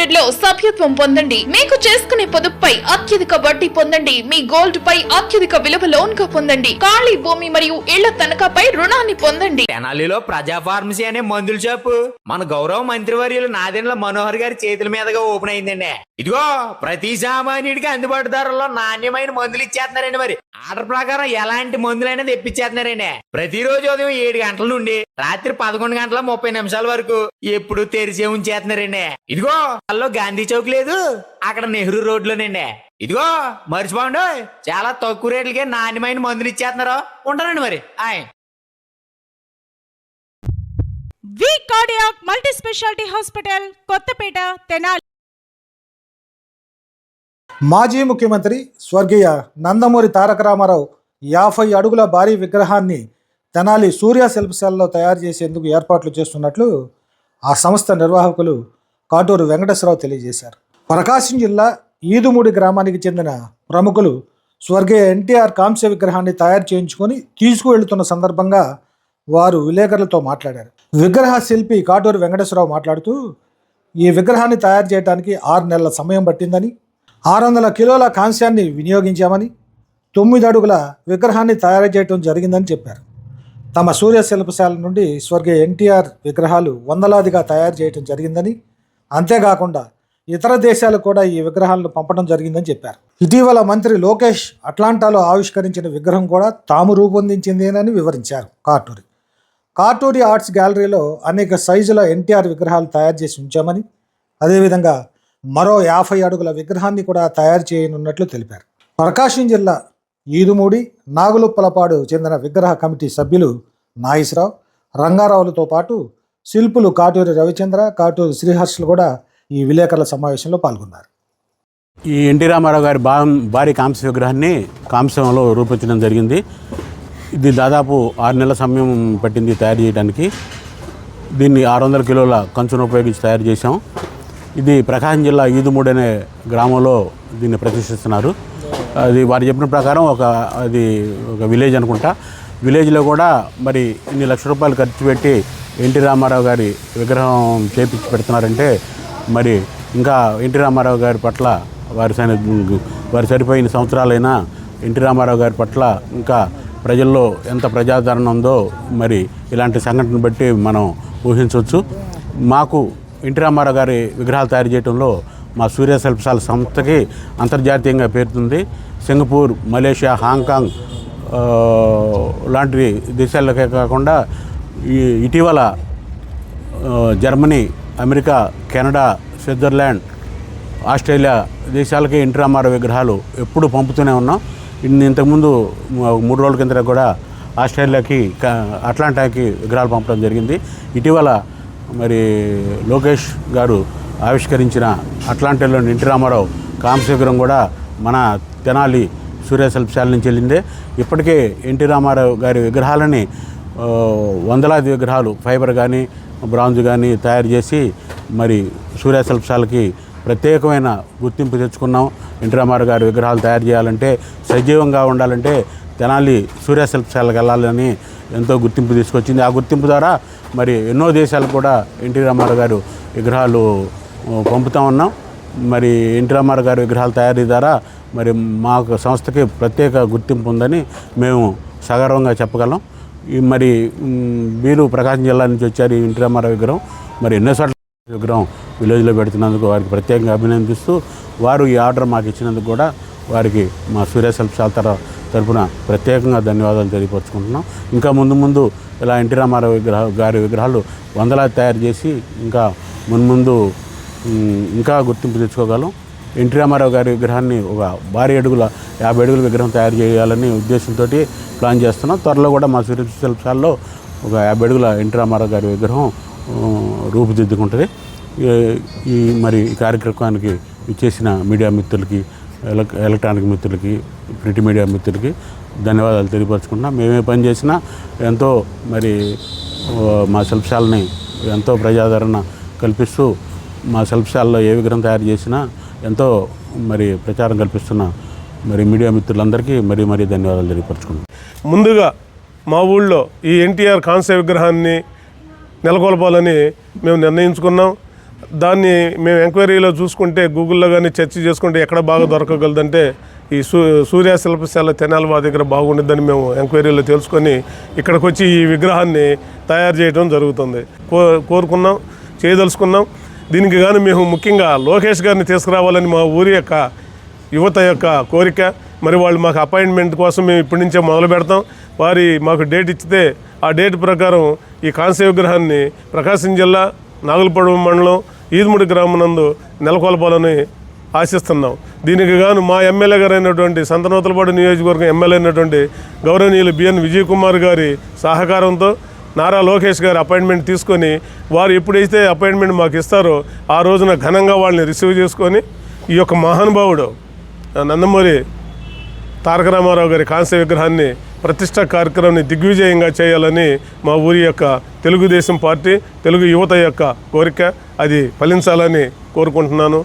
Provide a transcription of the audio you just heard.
లిమిటెడ్లో సభ్యత్వం పొందండి. మీకు చేసుకునే పొదుపుపై అత్యధిక వడ్డీ పొందండి. మీ గోల్డ్ పై అత్యధిక విలువ లోన్గా పొందండి. ఖాళీ భూమి మరియు ఇళ్ళ తనఖాపై రుణాన్ని పొందండి. తెనాలిలో ప్రజా ఫార్మసీ అనే మందుల షాపు మన గౌరవ మంత్రివర్యులు నాదెండ్ల మనోహర్ గారి చేతుల మీదుగా ఓపెన్ అయిందండి. ఇదిగో ప్రతి సామాన్యుడికి అందుబాటు ధరల్లో నాణ్యమైన మందులు ఇచ్చేస్తున్నారండి మరి. ఆర్డర్ ప్రకారం ఎలాంటి మందులైనా తెప్పించేస్తున్నారండి. ప్రతిరోజు ఉదయం ఏడు గంటల నుండి రాత్రి పదకొండు గంటల ముప్పై నిమిషాల వరకు ఎప్పుడు తెరిచే ఉంచేస్తున్నారండి. ఇదిగో అల్లో గాంధీ చౌక్ లేదు అక్కడ నెహ్రూ రోడ్లోనండి. ఇదిగో మర్చిపోండి చాలా తక్కువ రేట్లకే నాణ్యమైన మందులు ఇచ్చేస్తున్నారు. ఉంటానండి మరి. ఆయ్. V cardiac multi speciality hospital Kothapeta Tenali. మాజీ ముఖ్యమంత్రి స్వర్గీయ నందమూరి తారక రామారావు యాభై అడుగుల భారీ విగ్రహాన్ని తెనాలి సూర్య శిల్పశాలలో తయారు చేసేందుకు ఏర్పాట్లు చేస్తున్నట్లు ఆ సంస్థ నిర్వాహకులు కాటూరు వెంకటేశ్వరరావు తెలియజేశారు. ప్రకాశం జిల్లా ఈదుమూడి గ్రామానికి చెందిన ప్రముఖులు స్వర్గీయ ఎన్టీఆర్ కాంస్య విగ్రహాన్ని తయారు చేయించుకొని తీసుకువెళ్తున్న సందర్భంగా వారు విలేకరులతో మాట్లాడారు. విగ్రహ శిల్పి కాటూరు వెంకటేశ్వరరావు మాట్లాడుతూ ఈ విగ్రహాన్ని తయారు చేయడానికి ఆరు నెలల సమయం పట్టిందని ఆరు వందల కిలోల కాంస్యాన్ని వినియోగించామని తొమ్మిది అడుగుల విగ్రహాన్ని తయారు చేయడం జరిగిందని చెప్పారు. తమ సూర్య శిల్పశాల నుండి స్వర్గీయ ఎన్టీఆర్ విగ్రహాలు వందలాదిగా తయారు చేయడం జరిగిందని అంతేకాకుండా ఇతర దేశాలు కూడా ఈ విగ్రహాలను పంపడం జరిగిందని చెప్పారు. ఇటీవల మంత్రి లోకేష్ అట్లాంటాలో ఆవిష్కరించిన విగ్రహం కూడా తాము రూపొందించిందేనని వివరించారు కాటూరి. కాటూరి ఆర్ట్స్ గ్యాలరీలో అనేక సైజుల ఎన్టీఆర్ విగ్రహాలు తయారు చేసి ఉంచామని అదేవిధంగా మరో యాభై అడుగుల విగ్రహాన్ని కూడా తయారు చేయనున్నట్లు తెలిపారు. ప్రకాశం జిల్లా ఈదుమూడి నాగులుప్పలపాడు చెందిన విగ్రహ కమిటీ సభ్యులు నాగేశ్వరావు రంగారావులతో పాటు శిల్పులు కాటూరి రవిచంద్ర కాటూరి శ్రీహర్షులు కూడా ఈ విలేకరుల సమావేశంలో పాల్గొన్నారు. ఈ ఎన్టీ రామారావు గారి భా భారీ కాంస్య విగ్రహాన్ని కాంస్యంలో రూపొందించడం జరిగింది. ఇది దాదాపు ఆరు నెలల సమయం పట్టింది తయారు చేయడానికి. దీన్ని ఆరు వందల కిలోల కంచును ఉపయోగించి తయారు చేశాం. ఇది ప్రకాశం జిల్లా ఈదుమూడి అనే గ్రామంలో దీన్ని ప్రతిష్ఠిస్తున్నారు. అది వారు చెప్పిన ప్రకారం ఒక అది ఒక విలేజ్ అనుకుంటా. విలేజ్లో కూడా మరి ఇన్ని లక్ష రూపాయలు ఖర్చు పెట్టి ఎన్టీ రామారావు గారి విగ్రహం చేపించి పెడుతున్నారంటే మరి ఇంకా ఎన్టీ రామారావు గారి పట్ల వారి సైన వారి సరిపోయిన సంవత్సరాలైనా ఎన్టీ రామారావు గారి పట్ల ఇంకా ప్రజల్లో ఎంత ప్రజాదరణ ఉందో మరి ఇలాంటి సంఘటన బట్టి మనం ఊహించవచ్చు. మాకు ఎన్టీ రామారావు గారి విగ్రహాలు తయారు చేయడంలో మా సూర్య శిల్పశాల సంస్థకి అంతర్జాతీయంగా పేరుతుంది. సింగపూర్ మలేషియా హాంకాంగ్ లాంటి దేశాలకే కాకుండా ఈ ఇటీవల Germany America Canada Switzerland Australia దేశాలకి ఎన్టీ రామారావు విగ్రహాలు ఎప్పుడు పంపుతూనే ఉన్నాం. ఇంతకుముందు మూడు రోజుల కింద కూడా ఆస్ట్రేలియాకి అట్లాంటాకి విగ్రహాలు పంపడం జరిగింది. ఇటీవల మరి లోకేష్ గారు ఆవిష్కరించిన అట్లాంటిలోని ఎన్టీ రామారావు కాంస్య కూడా మన తెనాలి సూర్య శిల్పశాల నుంచి వెళ్ళిందే. ఇప్పటికే ఎన్టీ రామారావు గారి విగ్రహాలని వందలాది విగ్రహాలు ఫైబర్ కానీ బ్రాంజ్ కానీ తయారు చేసి మరి సూర్య శిల్పశాలకి ప్రత్యేకమైన గుర్తింపు తెచ్చుకున్నాం. ఎన్టీ రామారావు గారి విగ్రహాలు తయారు చేయాలంటే సజీవంగా ఉండాలంటే తెనాలి సూర్య శిల్పశాలకు వెళ్ళాలని ఎంతో గుర్తింపు తీసుకొచ్చింది. ఆ గుర్తింపు ద్వారా మరి ఎన్నో దేశాలు కూడా ఎన్టీ రామారావు గారు విగ్రహాలు పంపుతా ఉన్నాం. మరి ఎన్టీ రామారావు గారి విగ్రహాల తయారీ ద్వారా మరి మా సంస్థకి ప్రత్యేక గుర్తింపు ఉందని మేము సగర్వంగా చెప్పగలం. ఈ మరి మీరు ప్రకాశం జిల్లా నుంచి వచ్చారు ఈ ఎన్టీ రామారావు విగ్రహం. మరి ఎన్నో చోట్ల విగ్రహం విలేజ్లో పెడుతున్నందుకు వారికి ప్రత్యేకంగా అభినందిస్తూ వారు ఈ ఆర్డర్ మాకు ఇచ్చినందుకు కూడా వారికి మా సూర్య శిల్పశాల తర తరపున ప్రత్యేకంగా ధన్యవాదాలు తెలియపరుచుకుంటున్నాం. ఇంకా ముందు ముందు ఇలా ఎన్టీ రామారావు విగ్రహ గారి విగ్రహాలు వందలాది తయారు చేసి ఇంకా మున్ముందు ఇంకా గుర్తింపు తెచ్చుకోగలం. ఎన్టీ రామారావు గారి విగ్రహాన్ని ఒక భారీ అడుగుల యాభై అడుగుల విగ్రహం తయారు చేయాలని ఉద్దేశంతో ప్లాన్ చేస్తున్నాం. త్వరలో కూడా మా సూర్య శిల్పశాలలో ఒక యాభై అడుగుల ఎన్టీ రామారావు గారి విగ్రహం రూపుదిద్దుకుంటుంది. ఈ- ఈ మరి ఈ కార్యక్రమానికి ఇచ్చేసిన మీడియా మిత్రులకి ఎలక్ట్రానిక్ మిత్రులకి ప్రింట్ మీడియా మిత్రులకి ధన్యవాదాలు తెలియపరచుకుంటున్నాం. మేమే పని చేసినా ఎంతో మరి మా శిల్పశాలని ఎంతో ప్రజాదరణ కల్పిస్తూ మా శిల్పశాలలో ఏ విగ్రహం తయారు చేసినా ఎంతో మరి ప్రచారం కల్పిస్తున్న మరి మీడియా మిత్రులందరికీ మరీ మరీ ధన్యవాదాలు తెలియపరచుకుంటున్నాం. ముందుగా మా ఊళ్ళో ఈ ఎన్టీఆర్ కాంస్య విగ్రహాన్ని నెలకొల్పాలని మేము నిర్ణయించుకున్నాం. దాన్ని మేము ఎంక్వైరీలో చూసుకుంటే గూగుల్లో కానీ చర్చ చేసుకుంటే ఎక్కడ బాగా దొరకగలదంటే ఈ సూ సూర్య శిల్పశాల తెనాలి మా దగ్గర బాగుండిద్దని మేము ఎంక్వైరీలో తెలుసుకొని ఇక్కడికి వచ్చి ఈ విగ్రహాన్ని తయారు చేయడం జరుగుతుంది. కో కోరుకున్నాం చేయదలుచుకున్నాం. దీనికి కానీ మేము ముఖ్యంగా లోకేష్ గారిని తీసుకురావాలని మా ఊరి యొక్క యువత యొక్క కోరిక. మరి వాళ్ళు మాకు అపాయింట్మెంట్ కోసం మేము ఇప్పటి నుంచే మొదలు పెడతాం. వారి మాకు డేట్ ఇచ్చితే ఆ డేట్ ప్రకారం ఈ కాంస్య విగ్రహాన్ని ప్రకాశం జిల్లా నాగులపడు మండలం ఈదుముడి గ్రామం నందు నెలకొల్పాలని ఆశిస్తున్నాం. దీనికి గాను మా ఎమ్మెల్యే గారు అయినటువంటి సంతనూతలపాడు నియోజకవర్గం ఎమ్మెల్యే అయినటువంటి గౌరవనీయులు బిఎన్ విజయ్ కుమార్ గారి సహకారంతో నారా లోకేష్ గారి అపాయింట్మెంట్ తీసుకొని వారు ఎప్పుడైతే అపాయింట్మెంట్ మాకు ఇస్తారో ఆ రోజున ఘనంగా వాళ్ళని రిసీవ్ చేసుకొని ఈ యొక్క మహానుభావుడు నందమూరి తారక రామారావు గారి కాంస్య విగ్రహాన్ని ప్రతిష్ట కార్యక్రమాన్ని దిగ్విజయంగా చేయాలని మా ఊరి యొక్క తెలుగుదేశం పార్టీ తెలుగు యువత యొక్క కోరిక. అది ఫలించాలని కోరుకుంటున్నాను.